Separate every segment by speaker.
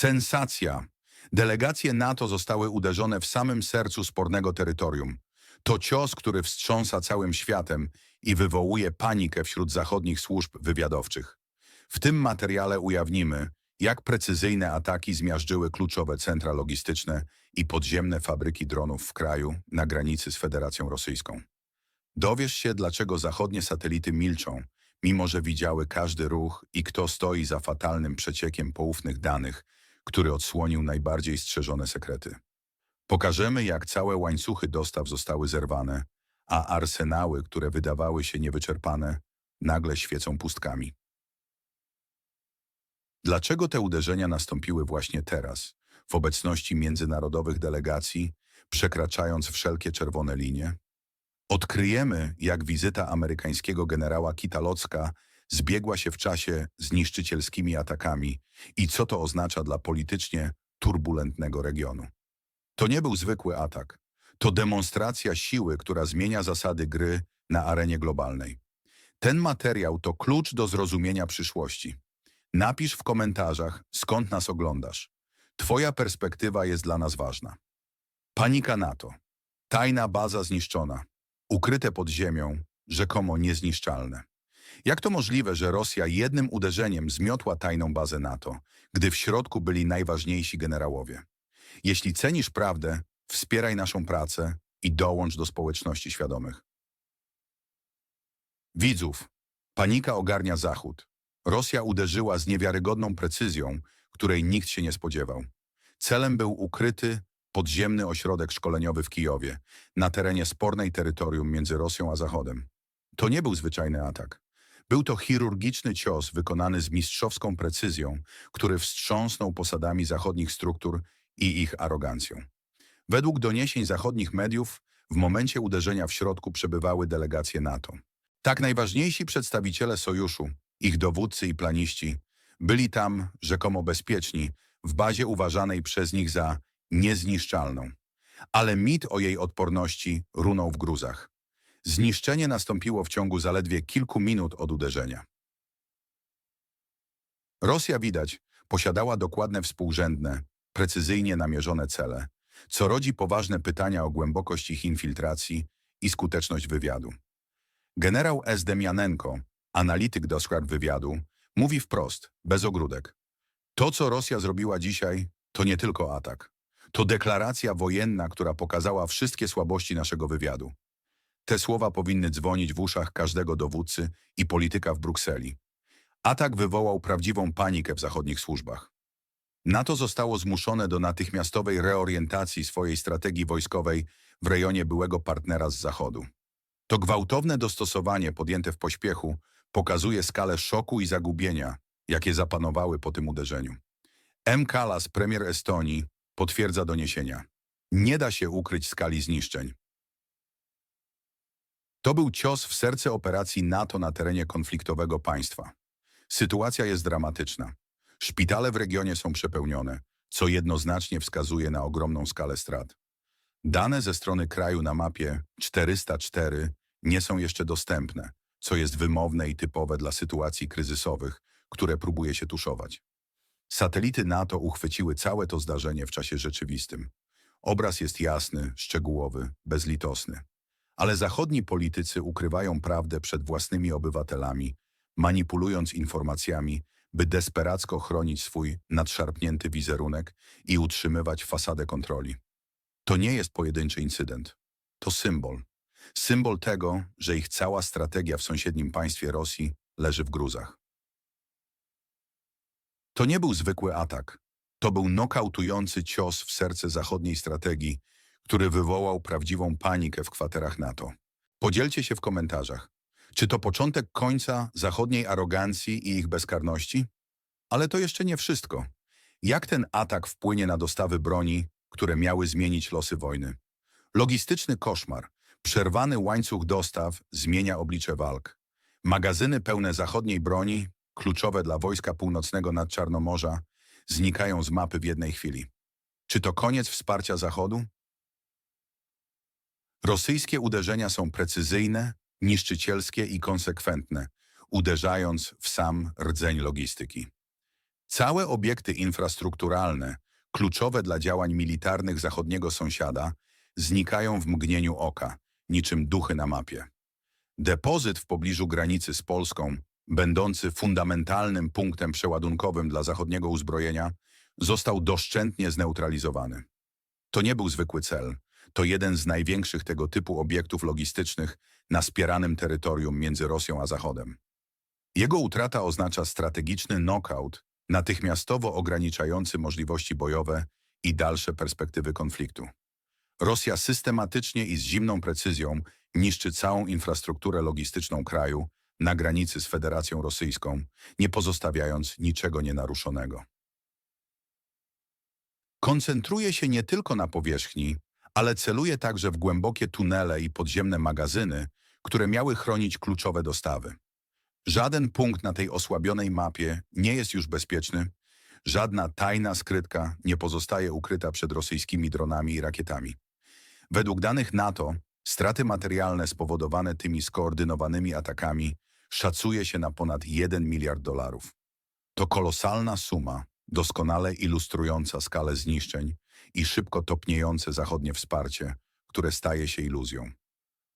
Speaker 1: Sensacja! Delegacje NATO zostały uderzone w samym sercu spornego terytorium. To cios, który wstrząsa całym światem i wywołuje panikę wśród zachodnich służb wywiadowczych. W tym materiale ujawnimy, jak precyzyjne ataki zmiażdżyły kluczowe centra logistyczne i podziemne fabryki dronów w kraju na granicy z Federacją Rosyjską. Dowiesz się, dlaczego zachodnie satelity milczą, mimo że widziały każdy ruch i kto stoi za fatalnym przeciekiem poufnych danych, który odsłonił najbardziej strzeżone sekrety. Pokażemy, jak całe łańcuchy dostaw zostały zerwane, a arsenały, które wydawały się niewyczerpane, nagle świecą pustkami. Dlaczego te uderzenia nastąpiły właśnie teraz, w obecności międzynarodowych delegacji, przekraczając wszelkie czerwone linie? Odkryjemy, jak wizyta amerykańskiego generała Kitalocka zbiegła się w czasie z niszczycielskimi atakami i co to oznacza dla politycznie turbulentnego regionu. To nie był zwykły atak. To demonstracja siły, która zmienia zasady gry na arenie globalnej. Ten materiał to klucz do zrozumienia przyszłości. Napisz w komentarzach, skąd nas oglądasz. Twoja perspektywa jest dla nas ważna. Panika NATO. Tajna baza zniszczona. Ukryte pod ziemią, rzekomo niezniszczalne. Jak to możliwe, że Rosja jednym uderzeniem zmiotła tajną bazę NATO, gdy w środku byli najważniejsi generałowie? Jeśli cenisz prawdę, wspieraj naszą pracę i dołącz do społeczności świadomych. Widzów, panika ogarnia Zachód. Rosja uderzyła z niewiarygodną precyzją, której nikt się nie spodziewał. Celem był ukryty, podziemny ośrodek szkoleniowy w Kijowie, na terenie spornej terytorium między Rosją a Zachodem. To nie był zwyczajny atak. Był to chirurgiczny cios wykonany z mistrzowską precyzją, który wstrząsnął posadami zachodnich struktur i ich arogancją. Według doniesień zachodnich mediów, w momencie uderzenia w środku przebywały delegacje NATO. Tak najważniejsi przedstawiciele sojuszu, ich dowódcy i planiści, byli tam rzekomo bezpieczni, w bazie uważanej przez nich za niezniszczalną. Ale mit o jej odporności runął w gruzach. Zniszczenie nastąpiło w ciągu zaledwie kilku minut od uderzenia. Rosja, widać, posiadała dokładne współrzędne, precyzyjnie namierzone cele, co rodzi poważne pytania o głębokość ich infiltracji i skuteczność wywiadu. Generał S. Demianenko, analityk do spraw wywiadu, mówi wprost, bez ogródek. To, co Rosja zrobiła dzisiaj, to nie tylko atak. To deklaracja wojenna, która pokazała wszystkie słabości naszego wywiadu. Te słowa powinny dzwonić w uszach każdego dowódcy i polityka w Brukseli. Atak wywołał prawdziwą panikę w zachodnich służbach. NATO zostało zmuszone do natychmiastowej reorientacji swojej strategii wojskowej w rejonie byłego partnera z Zachodu. To gwałtowne dostosowanie podjęte w pośpiechu pokazuje skalę szoku i zagubienia, jakie zapanowały po tym uderzeniu. M. Kallas, premier Estonii, potwierdza doniesienia. Nie da się ukryć skali zniszczeń. To był cios w serce operacji NATO na terenie konfliktowego państwa. Sytuacja jest dramatyczna. Szpitale w regionie są przepełnione, co jednoznacznie wskazuje na ogromną skalę strat. Dane ze strony kraju na mapie 404 nie są jeszcze dostępne, co jest wymowne i typowe dla sytuacji kryzysowych, które próbuje się tuszować. Satelity NATO uchwyciły całe to zdarzenie w czasie rzeczywistym. Obraz jest jasny, szczegółowy, bezlitosny. Ale zachodni politycy ukrywają prawdę przed własnymi obywatelami, manipulując informacjami, by desperacko chronić swój nadszarpnięty wizerunek i utrzymywać fasadę kontroli. To nie jest pojedynczy incydent. To symbol. Symbol tego, że ich cała strategia w sąsiednim państwie Rosji leży w gruzach. To nie był zwykły atak. To był nokautujący cios w serce zachodniej strategii, który wywołał prawdziwą panikę w kwaterach NATO. Podzielcie się w komentarzach. Czy to początek końca zachodniej arogancji i ich bezkarności? Ale to jeszcze nie wszystko. Jak ten atak wpłynie na dostawy broni, które miały zmienić losy wojny? Logistyczny koszmar, przerwany łańcuch dostaw zmienia oblicze walk. Magazyny pełne zachodniej broni, kluczowe dla Wojska Północnego nad Czarnomorza, znikają z mapy w jednej chwili. Czy to koniec wsparcia Zachodu? Rosyjskie uderzenia są precyzyjne, niszczycielskie i konsekwentne, uderzając w sam rdzeń logistyki. Całe obiekty infrastrukturalne, kluczowe dla działań militarnych zachodniego sąsiada, znikają w mgnieniu oka, niczym duchy na mapie. Depozyt w pobliżu granicy z Polską, będący fundamentalnym punktem przeładunkowym dla zachodniego uzbrojenia, został doszczętnie zneutralizowany. To nie był zwykły cel, to jeden z największych tego typu obiektów logistycznych na spieranym terytorium między Rosją a Zachodem. Jego utrata oznacza strategiczny knockout, natychmiastowo ograniczający możliwości bojowe i dalsze perspektywy konfliktu. Rosja systematycznie i z zimną precyzją niszczy całą infrastrukturę logistyczną kraju na granicy z Federacją Rosyjską, nie pozostawiając niczego nienaruszonego. Koncentruje się nie tylko na powierzchni, ale celuje także w głębokie tunele i podziemne magazyny, które miały chronić kluczowe dostawy. Żaden punkt na tej osłabionej mapie nie jest już bezpieczny, żadna tajna skrytka nie pozostaje ukryta przed rosyjskimi dronami i rakietami. Według danych NATO straty materialne spowodowane tymi skoordynowanymi atakami szacuje się na ponad 1 miliard dolarów. To kolosalna suma, doskonale ilustrująca skalę zniszczeń i szybko topniejące zachodnie wsparcie, które staje się iluzją.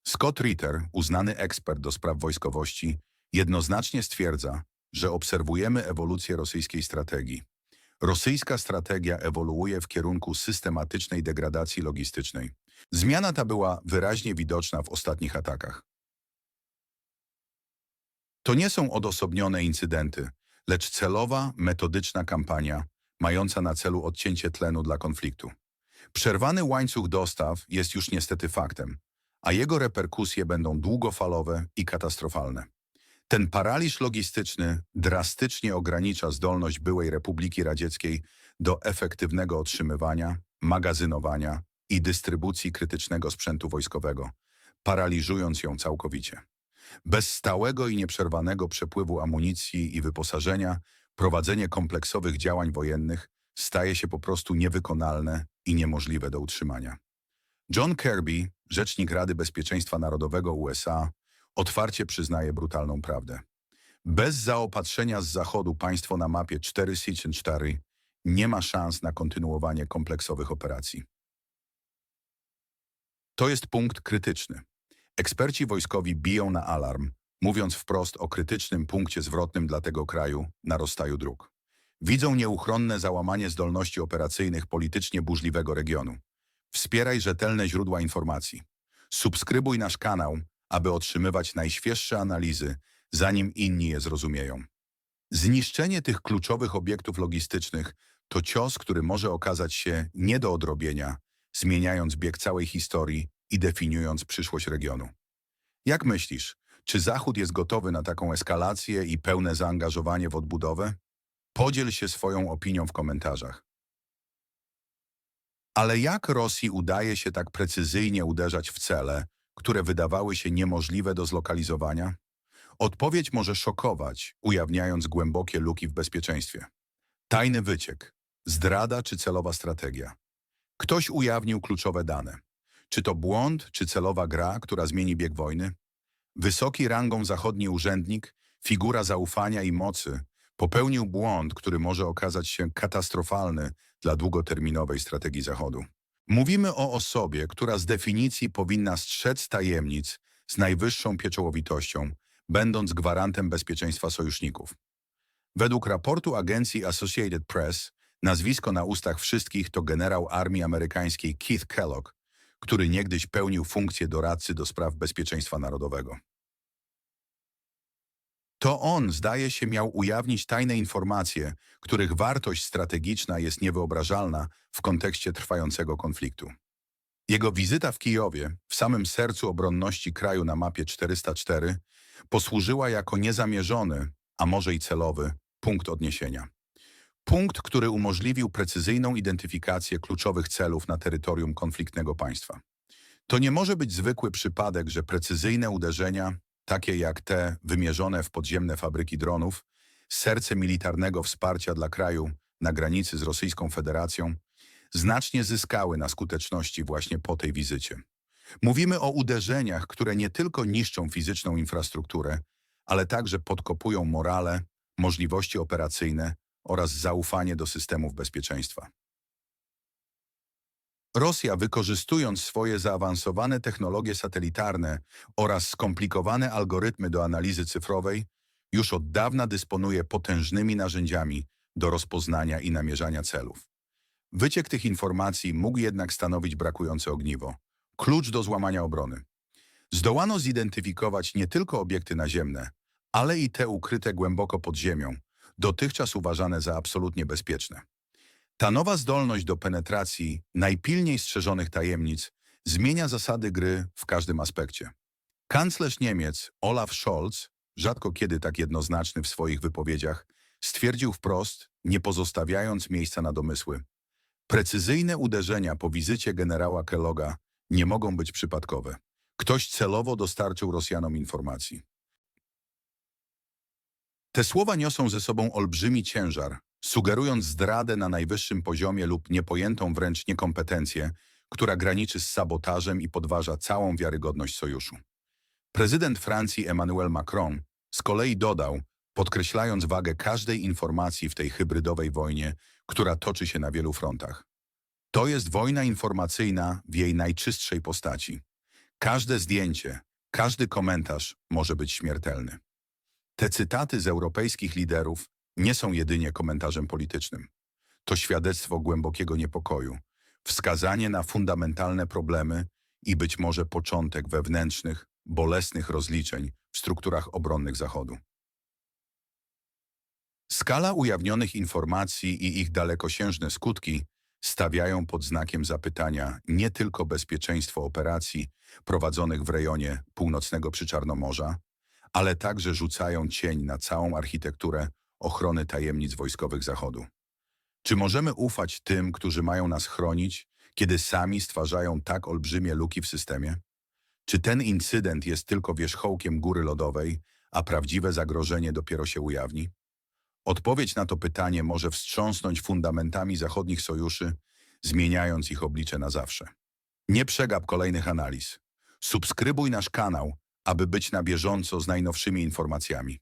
Speaker 1: Scott Ritter, uznany ekspert do spraw wojskowości, jednoznacznie stwierdza, że obserwujemy ewolucję rosyjskiej strategii. Rosyjska strategia ewoluuje w kierunku systematycznej degradacji logistycznej. Zmiana ta była wyraźnie widoczna w ostatnich atakach. To nie są odosobnione incydenty, lecz celowa, metodyczna kampania mająca na celu odcięcie tlenu dla konfliktu. Przerwany łańcuch dostaw jest już niestety faktem, a jego reperkusje będą długofalowe i katastrofalne. Ten paraliż logistyczny drastycznie ogranicza zdolność byłej Republiki Radzieckiej do efektywnego otrzymywania, magazynowania i dystrybucji krytycznego sprzętu wojskowego, paraliżując ją całkowicie. Bez stałego i nieprzerwanego przepływu amunicji i wyposażenia prowadzenie kompleksowych działań wojennych staje się po prostu niewykonalne i niemożliwe do utrzymania. John Kirby, rzecznik Rady Bezpieczeństwa Narodowego USA, otwarcie przyznaje brutalną prawdę. Bez zaopatrzenia z zachodu państwo na mapie 4 4 nie ma szans na kontynuowanie kompleksowych operacji. To jest punkt krytyczny. Eksperci wojskowi biją na alarm, mówiąc wprost o krytycznym punkcie zwrotnym dla tego kraju na rozstaju dróg. Widzą nieuchronne załamanie zdolności operacyjnych politycznie burzliwego regionu. Wspieraj rzetelne źródła informacji. Subskrybuj nasz kanał, aby otrzymywać najświeższe analizy, zanim inni je zrozumieją. Zniszczenie tych kluczowych obiektów logistycznych to cios, który może okazać się nie do odrobienia, zmieniając bieg całej historii i definiując przyszłość regionu. Jak myślisz, czy Zachód jest gotowy na taką eskalację i pełne zaangażowanie w odbudowę? Podziel się swoją opinią w komentarzach. Ale jak Rosji udaje się tak precyzyjnie uderzać w cele, które wydawały się niemożliwe do zlokalizowania? Odpowiedź może szokować, ujawniając głębokie luki w bezpieczeństwie. Tajny wyciek, zdrada czy celowa strategia. Ktoś ujawnił kluczowe dane. Czy to błąd, czy celowa gra, która zmieni bieg wojny? Wysoki rangą zachodni urzędnik, figura zaufania i mocy, popełnił błąd, który może okazać się katastrofalny dla długoterminowej strategii Zachodu. Mówimy o osobie, która z definicji powinna strzec tajemnic z najwyższą pieczołowitością, będąc gwarantem bezpieczeństwa sojuszników. Według raportu agencji Associated Press, nazwisko na ustach wszystkich to generał armii amerykańskiej Keith Kellogg, który niegdyś pełnił funkcję doradcy do spraw bezpieczeństwa narodowego. To on, zdaje się, miał ujawnić tajne informacje, których wartość strategiczna jest niewyobrażalna w kontekście trwającego konfliktu. Jego wizyta w Kijowie, w samym sercu obronności kraju na mapie 404, posłużyła jako niezamierzony, a może i celowy, punkt odniesienia. Punkt, który umożliwił precyzyjną identyfikację kluczowych celów na terytorium konfliktnego państwa. To nie może być zwykły przypadek, że precyzyjne uderzenia, takie jak te wymierzone w podziemne fabryki dronów, serce militarnego wsparcia dla kraju na granicy z Rosyjską Federacją, znacznie zyskały na skuteczności właśnie po tej wizycie. Mówimy o uderzeniach, które nie tylko niszczą fizyczną infrastrukturę, ale także podkopują morale, możliwości operacyjne oraz zaufanie do systemów bezpieczeństwa. Rosja, wykorzystując swoje zaawansowane technologie satelitarne oraz skomplikowane algorytmy do analizy cyfrowej, już od dawna dysponuje potężnymi narzędziami do rozpoznania i namierzania celów. Wyciek tych informacji mógł jednak stanowić brakujące ogniwo, klucz do złamania obrony. Zdołano zidentyfikować nie tylko obiekty naziemne, ale i te ukryte głęboko pod ziemią, dotychczas uważane za absolutnie bezpieczne. Ta nowa zdolność do penetracji najpilniej strzeżonych tajemnic zmienia zasady gry w każdym aspekcie. Kanclerz Niemiec Olaf Scholz, rzadko kiedy tak jednoznaczny w swoich wypowiedziach, stwierdził wprost, nie pozostawiając miejsca na domysły. Precyzyjne uderzenia po wizycie generała Kelloga nie mogą być przypadkowe. Ktoś celowo dostarczył Rosjanom informacji. Te słowa niosą ze sobą olbrzymi ciężar, sugerując zdradę na najwyższym poziomie lub niepojętą wręcz niekompetencję, która graniczy z sabotażem i podważa całą wiarygodność sojuszu. Prezydent Francji Emmanuel Macron z kolei dodał, podkreślając wagę każdej informacji w tej hybrydowej wojnie, która toczy się na wielu frontach. To jest wojna informacyjna w jej najczystszej postaci. Każde zdjęcie, każdy komentarz może być śmiertelny. Te cytaty z europejskich liderów nie są jedynie komentarzem politycznym. To świadectwo głębokiego niepokoju, wskazanie na fundamentalne problemy i być może początek wewnętrznych, bolesnych rozliczeń w strukturach obronnych Zachodu. Skala ujawnionych informacji i ich dalekosiężne skutki stawiają pod znakiem zapytania nie tylko bezpieczeństwo operacji prowadzonych w rejonie północnego Przyczarnomorza, ale także rzucają cień na całą architekturę ochrony tajemnic wojskowych Zachodu. Czy możemy ufać tym, którzy mają nas chronić, kiedy sami stwarzają tak olbrzymie luki w systemie? Czy ten incydent jest tylko wierzchołkiem góry lodowej, a prawdziwe zagrożenie dopiero się ujawni? Odpowiedź na to pytanie może wstrząsnąć fundamentami zachodnich sojuszy, zmieniając ich oblicze na zawsze. Nie przegap kolejnych analiz. Subskrybuj nasz kanał, aby być na bieżąco z najnowszymi informacjami.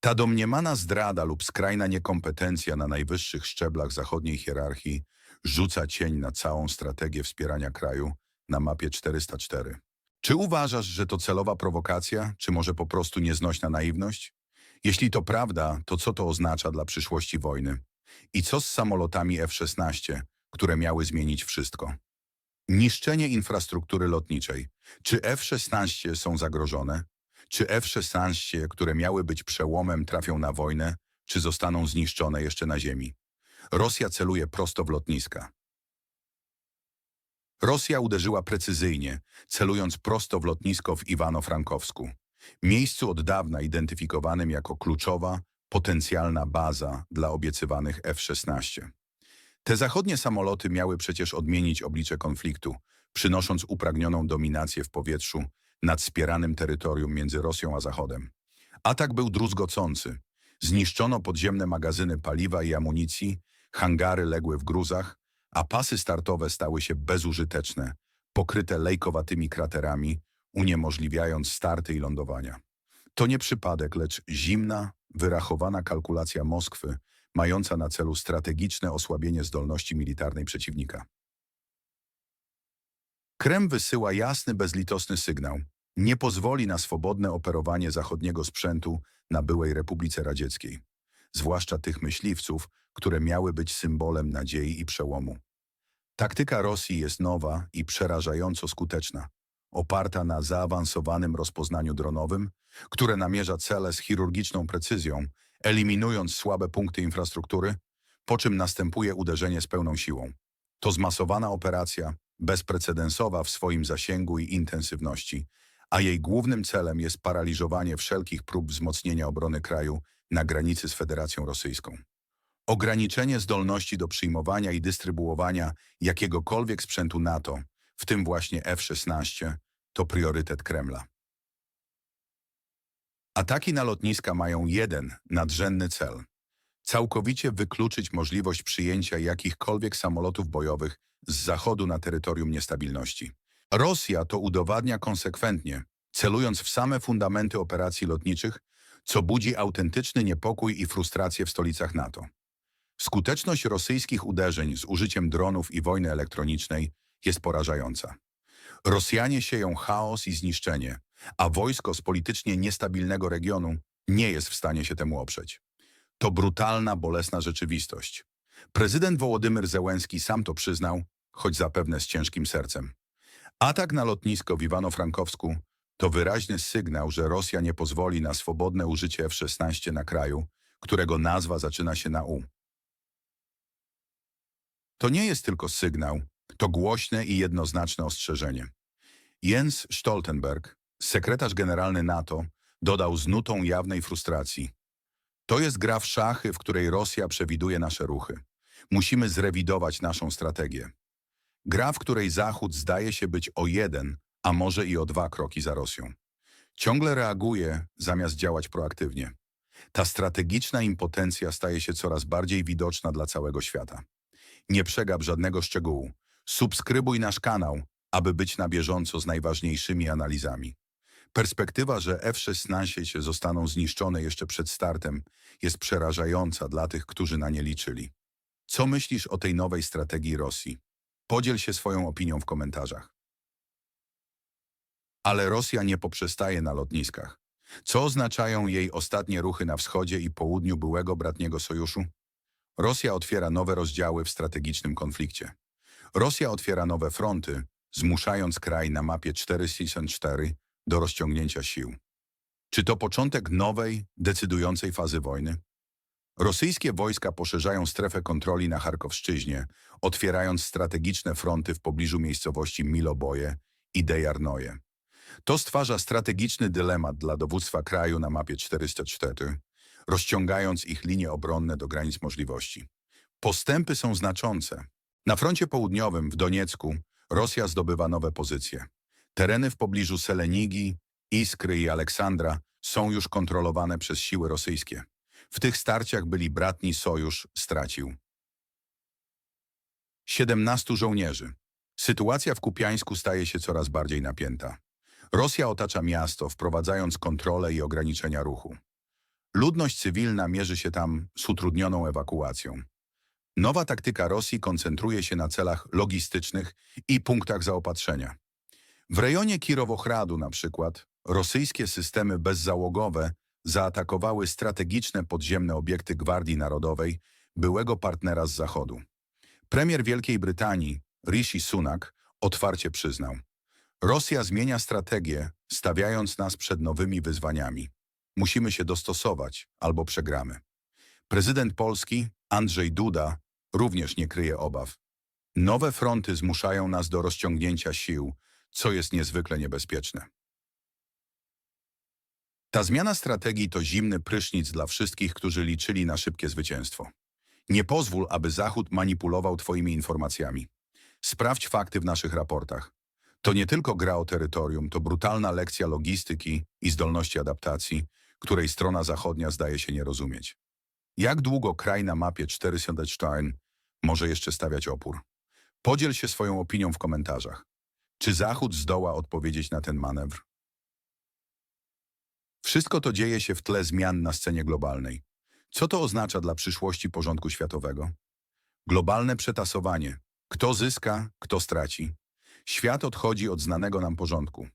Speaker 1: Ta domniemana zdrada lub skrajna niekompetencja na najwyższych szczeblach zachodniej hierarchii rzuca cień na całą strategię wspierania kraju na mapie 404. Czy uważasz, że to celowa prowokacja, czy może po prostu nieznośna naiwność? Jeśli to prawda, to co to oznacza dla przyszłości wojny? I co z samolotami F-16, które miały zmienić wszystko? Niszczenie infrastruktury lotniczej. Czy F-16 są zagrożone? Czy F-16, które miały być przełomem, trafią na wojnę, czy zostaną zniszczone jeszcze na ziemi? Rosja celuje prosto w lotniska. Rosja uderzyła precyzyjnie, celując prosto w lotnisko w Iwano-Frankowsku, miejscu od dawna identyfikowanym jako kluczowa, potencjalna baza dla obiecywanych F-16. Te zachodnie samoloty miały przecież odmienić oblicze konfliktu, przynosząc upragnioną dominację w powietrzu nad wspieranym terytorium między Rosją a Zachodem. Atak był druzgocący. Zniszczono podziemne magazyny paliwa i amunicji, hangary legły w gruzach, a pasy startowe stały się bezużyteczne, pokryte lejkowatymi kraterami, uniemożliwiając starty i lądowania. To nie przypadek, lecz zimna, wyrachowana kalkulacja Moskwy, mająca na celu strategiczne osłabienie zdolności militarnej przeciwnika. Krem wysyła jasny, bezlitosny sygnał. Nie pozwoli na swobodne operowanie zachodniego sprzętu na byłej Republice Radzieckiej, zwłaszcza tych myśliwców, które miały być symbolem nadziei i przełomu. Taktyka Rosji jest nowa i przerażająco skuteczna, oparta na zaawansowanym rozpoznaniu dronowym, które namierza cele z chirurgiczną precyzją, eliminując słabe punkty infrastruktury, po czym następuje uderzenie z pełną siłą. To zmasowana operacja, bezprecedensowa w swoim zasięgu i intensywności, a jej głównym celem jest paraliżowanie wszelkich prób wzmocnienia obrony kraju na granicy z Federacją Rosyjską. Ograniczenie zdolności do przyjmowania i dystrybuowania jakiegokolwiek sprzętu NATO, w tym właśnie F-16, to priorytet Kremla. Ataki na lotniska mają jeden, nadrzędny cel. Całkowicie wykluczyć możliwość przyjęcia jakichkolwiek samolotów bojowych z zachodu na terytorium niestabilności. Rosja to udowadnia konsekwentnie, celując w same fundamenty operacji lotniczych, co budzi autentyczny niepokój i frustrację w stolicach NATO. Skuteczność rosyjskich uderzeń z użyciem dronów i wojny elektronicznej jest porażająca. Rosjanie sieją chaos i zniszczenie, a wojsko z politycznie niestabilnego regionu nie jest w stanie się temu oprzeć. To brutalna, bolesna rzeczywistość. Prezydent Wołodymyr Zełenski sam to przyznał, choć zapewne z ciężkim sercem. Atak na lotnisko w Iwano-Frankowsku to wyraźny sygnał, że Rosja nie pozwoli na swobodne użycie F-16 na kraju, którego nazwa zaczyna się na U. To nie jest tylko sygnał, to głośne i jednoznaczne ostrzeżenie. Jens Stoltenberg, sekretarz generalny NATO, dodał z nutą jawnej frustracji. To jest gra w szachy, w której Rosja przewiduje nasze ruchy. Musimy zrewidować naszą strategię. Gra, w której Zachód zdaje się być o jeden, a może i o dwa kroki za Rosją. Ciągle reaguje, zamiast działać proaktywnie. Ta strategiczna impotencja staje się coraz bardziej widoczna dla całego świata. Nie przegap żadnego szczegółu. Subskrybuj nasz kanał, aby być na bieżąco z najważniejszymi analizami. Perspektywa, że F-16 zostaną zniszczone jeszcze przed startem, jest przerażająca dla tych, którzy na nie liczyli. Co myślisz o tej nowej strategii Rosji? Podziel się swoją opinią w komentarzach. Ale Rosja nie poprzestaje na lotniskach. Co oznaczają jej ostatnie ruchy na wschodzie i południu byłego bratniego sojuszu? Rosja otwiera nowe rozdziały w strategicznym konflikcie. Rosja otwiera nowe fronty, zmuszając kraj na mapie 464 do rozciągnięcia sił. Czy to początek nowej, decydującej fazy wojny? Rosyjskie wojska poszerzają strefę kontroli na Charkowszczyźnie, otwierając strategiczne fronty w pobliżu miejscowości Miloboje i Dejarnoje. To stwarza strategiczny dylemat dla dowództwa kraju na mapie 404, rozciągając ich linie obronne do granic możliwości. Postępy są znaczące. Na froncie południowym w Doniecku Rosja zdobywa nowe pozycje. Tereny w pobliżu Selenigi, Iskry i Aleksandra są już kontrolowane przez siły rosyjskie. W tych starciach byli bratni sojusz stracił 17 żołnierzy. Sytuacja w Kupiańsku staje się coraz bardziej napięta. Rosja otacza miasto, wprowadzając kontrolę i ograniczenia ruchu. Ludność cywilna mierzy się tam z utrudnioną ewakuacją. Nowa taktyka Rosji koncentruje się na celach logistycznych i punktach zaopatrzenia. W rejonie Kirowochradu na przykład rosyjskie systemy bezzałogowe zaatakowały strategiczne podziemne obiekty Gwardii Narodowej, byłego partnera z Zachodu. Premier Wielkiej Brytanii, Rishi Sunak, otwarcie przyznał. Rosja zmienia strategię, stawiając nas przed nowymi wyzwaniami. Musimy się dostosować, albo przegramy. Prezydent Polski, Andrzej Duda, również nie kryje obaw. Nowe fronty zmuszają nas do rozciągnięcia sił, co jest niezwykle niebezpieczne. Ta zmiana strategii to zimny prysznic dla wszystkich, którzy liczyli na szybkie zwycięstwo. Nie pozwól, aby Zachód manipulował Twoimi informacjami. Sprawdź fakty w naszych raportach. To nie tylko gra o terytorium, to brutalna lekcja logistyki i zdolności adaptacji, której strona zachodnia zdaje się nie rozumieć. Jak długo kraj na mapie 404 może jeszcze stawiać opór? Podziel się swoją opinią w komentarzach. Czy Zachód zdoła odpowiedzieć na ten manewr? Wszystko to dzieje się w tle zmian na scenie globalnej. Co to oznacza dla przyszłości porządku światowego? Globalne przetasowanie. Kto zyska, kto straci. Świat odchodzi od znanego nam porządku.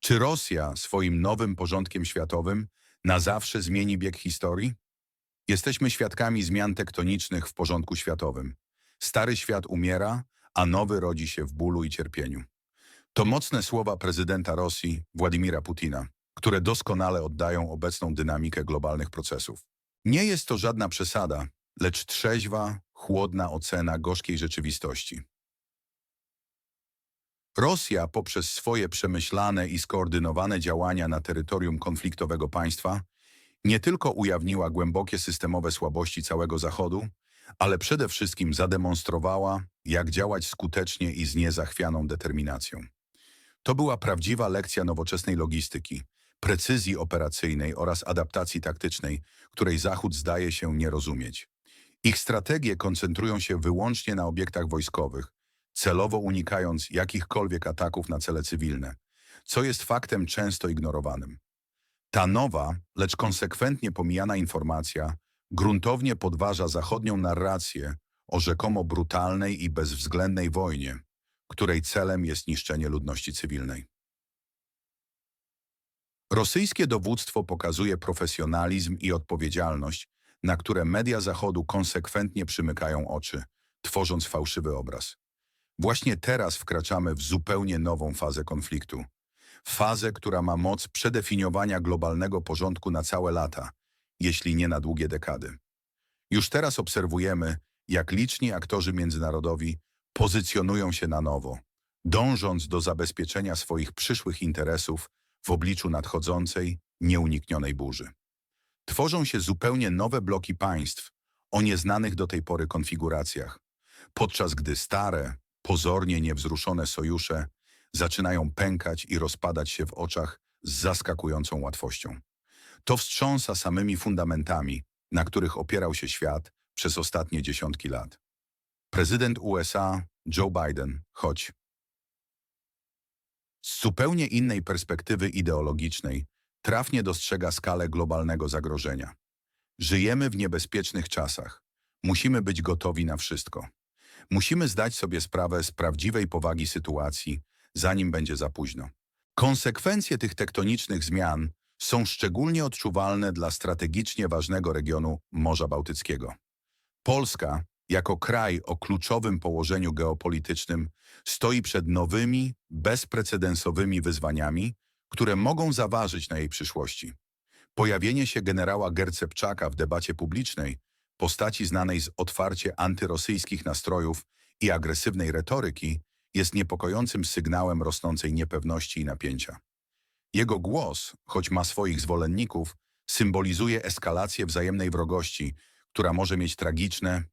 Speaker 1: Czy Rosja swoim nowym porządkiem światowym na zawsze zmieni bieg historii? Jesteśmy świadkami zmian tektonicznych w porządku światowym. Stary świat umiera, a nowy rodzi się w bólu i cierpieniu. To mocne słowa prezydenta Rosji, Władimira Putina, które doskonale oddają obecną dynamikę globalnych procesów. Nie jest to żadna przesada, lecz trzeźwa, chłodna ocena gorzkiej rzeczywistości. Rosja poprzez swoje przemyślane i skoordynowane działania na terytorium konfliktowego państwa nie tylko ujawniła głębokie systemowe słabości całego Zachodu, ale przede wszystkim zademonstrowała, jak działać skutecznie i z niezachwianą determinacją. To była prawdziwa lekcja nowoczesnej logistyki, precyzji operacyjnej oraz adaptacji taktycznej, której Zachód zdaje się nie rozumieć. Ich strategie koncentrują się wyłącznie na obiektach wojskowych, celowo unikając jakichkolwiek ataków na cele cywilne, co jest faktem często ignorowanym. Ta nowa, lecz konsekwentnie pomijana informacja gruntownie podważa zachodnią narrację o rzekomo brutalnej i bezwzględnej wojnie, której celem jest niszczenie ludności cywilnej. Rosyjskie dowództwo pokazuje profesjonalizm i odpowiedzialność, na które media Zachodu konsekwentnie przymykają oczy, tworząc fałszywy obraz. Właśnie teraz wkraczamy w zupełnie nową fazę konfliktu. Fazę, która ma moc przedefiniowania globalnego porządku na całe lata, jeśli nie na długie dekady. Już teraz obserwujemy, jak liczni aktorzy międzynarodowi pozycjonują się na nowo, dążąc do zabezpieczenia swoich przyszłych interesów w obliczu nadchodzącej, nieuniknionej burzy. Tworzą się zupełnie nowe bloki państw o nieznanych do tej pory konfiguracjach, podczas gdy stare, pozornie niewzruszone sojusze zaczynają pękać i rozpadać się w oczach z zaskakującą łatwością. To wstrząsa samymi fundamentami, na których opierał się świat przez ostatnie dziesiątki lat. Prezydent USA Joe Biden, choć z zupełnie innej perspektywy ideologicznej, trafnie dostrzega skalę globalnego zagrożenia. Żyjemy w niebezpiecznych czasach. Musimy być gotowi na wszystko. Musimy zdać sobie sprawę z prawdziwej powagi sytuacji, zanim będzie za późno. Konsekwencje tych tektonicznych zmian są szczególnie odczuwalne dla strategicznie ważnego regionu Morza Bałtyckiego. Polska, jako kraj o kluczowym położeniu geopolitycznym, stoi przed nowymi, bezprecedensowymi wyzwaniami, które mogą zaważyć na jej przyszłości. Pojawienie się generała Gercepczaka w debacie publicznej, postaci znanej z otwarcie antyrosyjskich nastrojów i agresywnej retoryki, jest niepokojącym sygnałem rosnącej niepewności i napięcia. Jego głos, choć ma swoich zwolenników, symbolizuje eskalację wzajemnej wrogości, która może mieć tragiczne,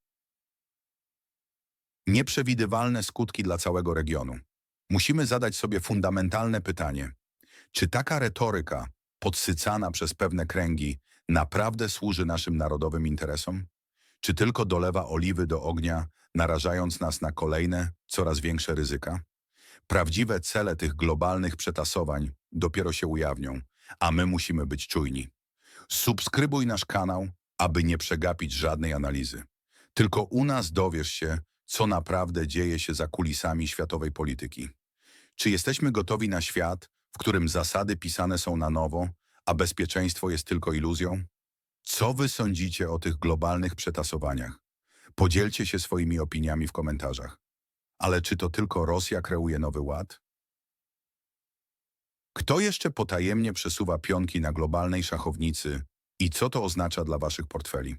Speaker 1: nieprzewidywalne skutki dla całego regionu. Musimy zadać sobie fundamentalne pytanie. Czy taka retoryka, podsycana przez pewne kręgi, naprawdę służy naszym narodowym interesom? Czy tylko dolewa oliwy do ognia, narażając nas na kolejne, coraz większe ryzyka? Prawdziwe cele tych globalnych przetasowań dopiero się ujawnią, a my musimy być czujni. Subskrybuj nasz kanał, aby nie przegapić żadnej analizy. Tylko u nas dowiesz się, co naprawdę dzieje się za kulisami światowej polityki. Czy jesteśmy gotowi na świat, w którym zasady pisane są na nowo, a bezpieczeństwo jest tylko iluzją? Co wy sądzicie o tych globalnych przetasowaniach? Podzielcie się swoimi opiniami w komentarzach. Ale czy to tylko Rosja kreuje nowy ład? Kto jeszcze potajemnie przesuwa pionki na globalnej szachownicy i co to oznacza dla waszych portfeli?